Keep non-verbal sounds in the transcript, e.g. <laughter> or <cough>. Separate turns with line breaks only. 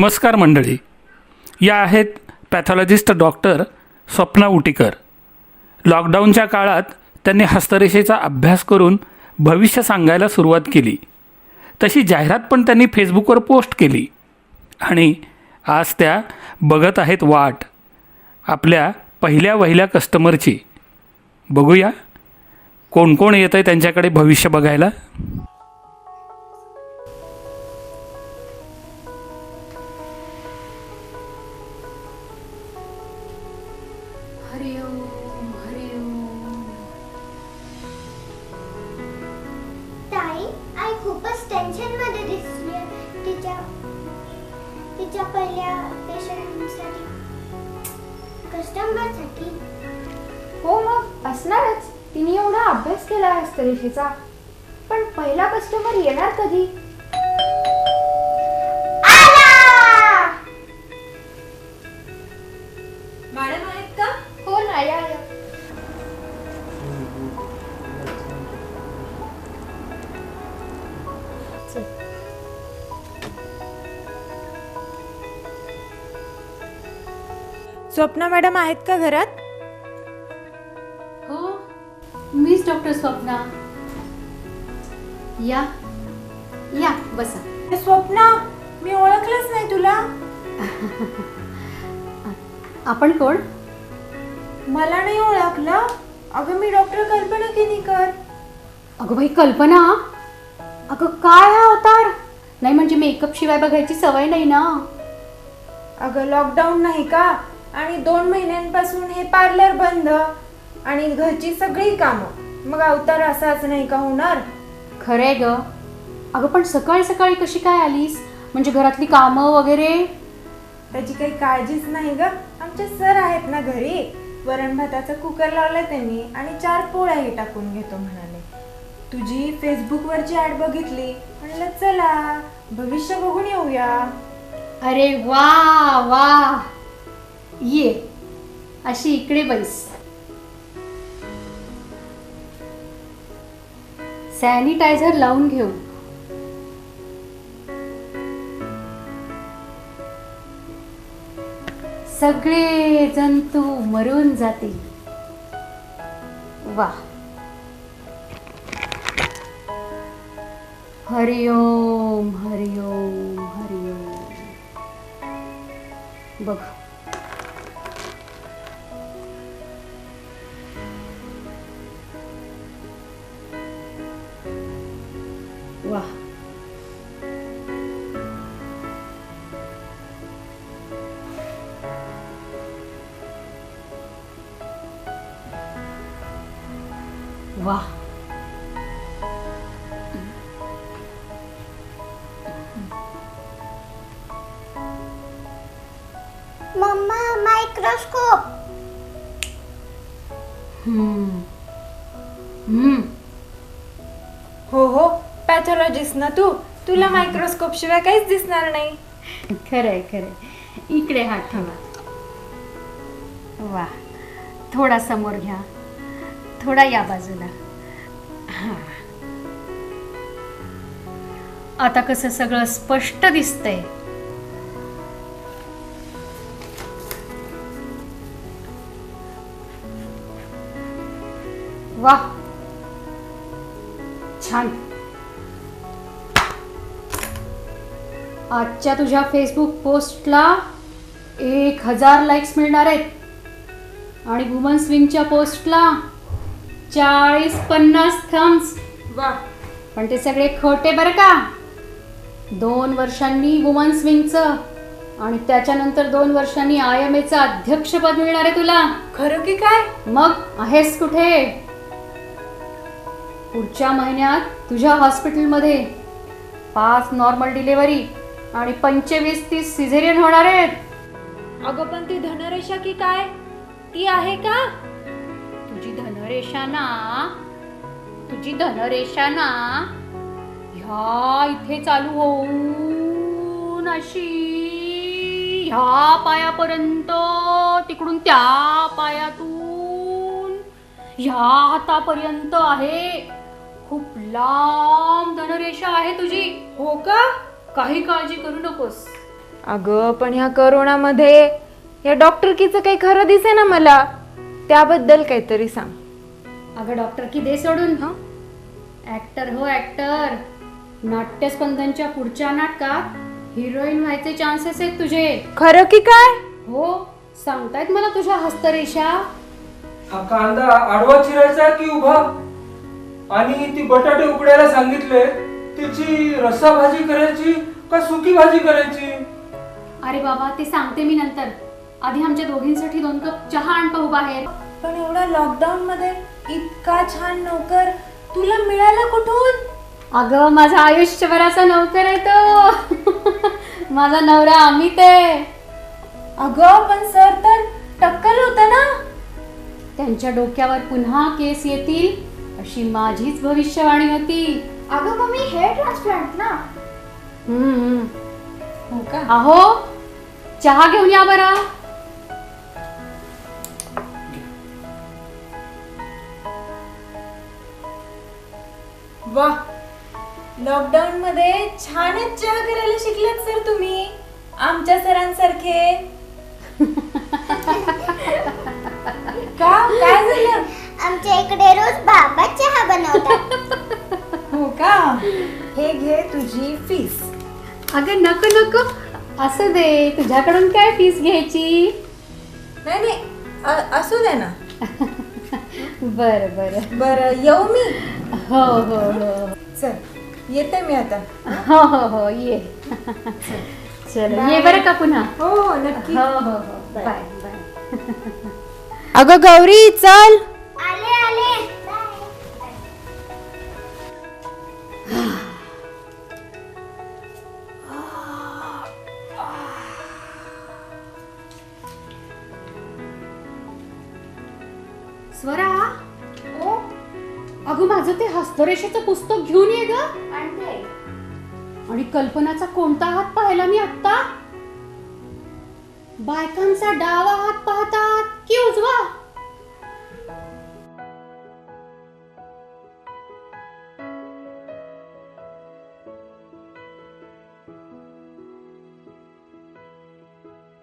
नमस्कार मंडळी. या आहेत पॅथॉलॉजिस्ट डॉक्टर स्वप्ना उटीकर. लॉकडाऊनच्या काळात त्यांनी हस्तरेषेचा अभ्यास करून भविष्य सांगायला सुरुवात केली. तशी जाहिरात पण त्यांनी फेसबुकवर पोस्ट केली. आणि आज त्या बघत आहेत वाट. आपल्या पहिल्या वहिल्या कस्टमरची. बघूया कोण कोण येतं आहे त्यांच्याकडे भविष्य बघायला.
हरि ओम हरि ओम
ताई आई खूपच टेन्शनमध्ये दिसली तिच्या तिच्या पहिल्या पेशंटसाठी कस्टमरसाठी
हो मग असणारच. तिने एवढा अभ्यास केला आहे हस्तरेषेचा पण पहिला कस्टमर येणार कधी? या या.
स्वप्ना मॅडम आहेत का घरात?
हो मीच डॉक्टर स्वप्ना. या या बसा.
स्वप्ना मी ओळखलंच नाही तुला.
आपण कोण?
मला नाही ओळखलं. अगं मी डॉक्टर कल्पना किनीकर.
अगं भाई कल्पना? अगं काय हा अवतार? नाही म्हणजे मेकअप शिवाय बघायची सवय नाही ना?
अगं लॉकडाऊन नाही का? आणि दोन महिन्यांपासून हे पार्लर बंद. आणि घरची सगळी कामं. मग अवतार असाच नाही का होणार?
खरंय ग. अगं पण सकाळी सकाळी कशी काय आलीस? म्हणजे घरातली कामं वगैरे?
त्याची काही काळजीच नाही ग. आमचे सर आहेत ना घरी. वरण भाताचा कुकर लावला त्यांनी आणि चार पोळ्याही टाकून घेतो म्हणाले. तुझी फेसबुकवरची ऍड बघितली? म्हणलं चला भविष्य बघून येऊया.
अरे वा वा. ये अशी इकडे बैस. सॅनिटायझर लावून घेऊ. सगळे जंतू मरून जातील. वा हरिओम हरिओम हरिओम. बघ. वा वा.
मम्मा मायक्रोस्कोप
हम्म. हम्म.
हो हो. पॅथॉलॉजिस्ट ना तू? तुला मायक्रोस्कोप शिवाय काहीच दिसणार नाही.
खरंय खरंय. इकडे हात ठेवा. वा. थोडा समोर घ्या. थोडा या बाजूला. हा. आता कसं सगळं स्पष्ट दिसतंय. वा छान. आजच्या तुझ्या फेसबुक पोस्टला एक हजार लाईक्स मिळणार आहेत. आणि वुमन स्विंगच्या पोस्टला चाळीस पन्नास थम्स.
वा.
पण ते सगळे खोटे बरं का? दोन वर्षांनी वुमन स्विंगचं आणि त्याच्यानंतर दोन वर्षांनी आय एम एचं अध्यक्षपद मिळणार आहे तुला.
खरं की काय?
मग आहेस कुठे? पुढच्या महिन्यात तुझ्या हॉस्पिटलमध्ये. पाच नॉर्मल डिलेवरी आणि पंचवीस तीस सिझेरियन होणार आहेत.
अगं पण ती धनरेषा की काय? ती आहे का?
तुझी धनरेषा ना तुझी धनरेषा ना ह्या इथे चालू होऊन अशी. ह्या पायापर्यंत तिकडून त्या पायातून. ह्या हातापर्यंत आहे. खूप लांब धनरेषा आहे तुझी.
हो का?
काही काळजी करू नकोस.
अगं पण ह्या करोनामध्ये या डॉक्टरकीचं काही खरं दिसे ना मला. त्याबद्दल काहीतरी सांग.
अगं डॉक्टर की दे सोडून. ऍक्टर हो ऍक्टर नाट्यस्पंदनच्या पुढच्या नाटकात हिरोईन व्हायचे चान्सेस आहेत तुझे.
खरं की काय?
हो सांगतायत मला तुझ्या हस्तरेषा.
हा कांदा आडवा चिरायचा की उभा? आणि ती बटाटे उकडायला सांगितले त्याची रस्सा भाजी करायची का सुकी भाजी करायची?
अरे बाबा ते सांगते मी नंतर. आधी आमच्या दोघींसाठी दोन कप चहा आण पाहू बाहेर.
पण एवढा लॉकडाऊन मध्ये इतका छान नोकर तुला मिळाला कुठून?
अगं माझा आयुष्यभराचा नौकर आहे तो. <laughs> माझा नवरा अमित आहे.
अगं पण सर तर टक्कल होतं ना?
त्यांच्या डोक्यावर पुन्हा केस येतील अशी माझीच भविष्यवाणी होती.
अगं मम्मी हेअर ट्रान्सप्लांट ना?
हम्म.
हो का?
अहो चहा घेऊन या बरं.
वा. लॉकडाऊन मध्ये छानच चहा करायला शिकलात सर तुम्ही. आमच्या सरांसारखे. का? काय झालं?
आमच्या इकडे रोज बाबा चहा बनवतात.
हो का? हे घे तुझी फीस
अगं नको नको. असं दे. तुझ्याकडून काय फीस घ्यायची?
नाही नाही. अ- असू दे ना. <laughs>
बरं बरं.
बरं येऊ मी.
हो हो हो
चल येते मी आता.
हो हो हो ये. चल ये बरं का पुन्हा?
हो हो नक्की.
हो हो हो. बाय बाय
अगं गौरी चल.
आले आले.
स्वरा अगं माझं ते हस्तरेषेचं पुस्तक घेऊन ये ग. आणि कल्पनाचा कोणता हात पाहिला मी आत्ता? बायकांचा डावा हात पाहतात की उजवा?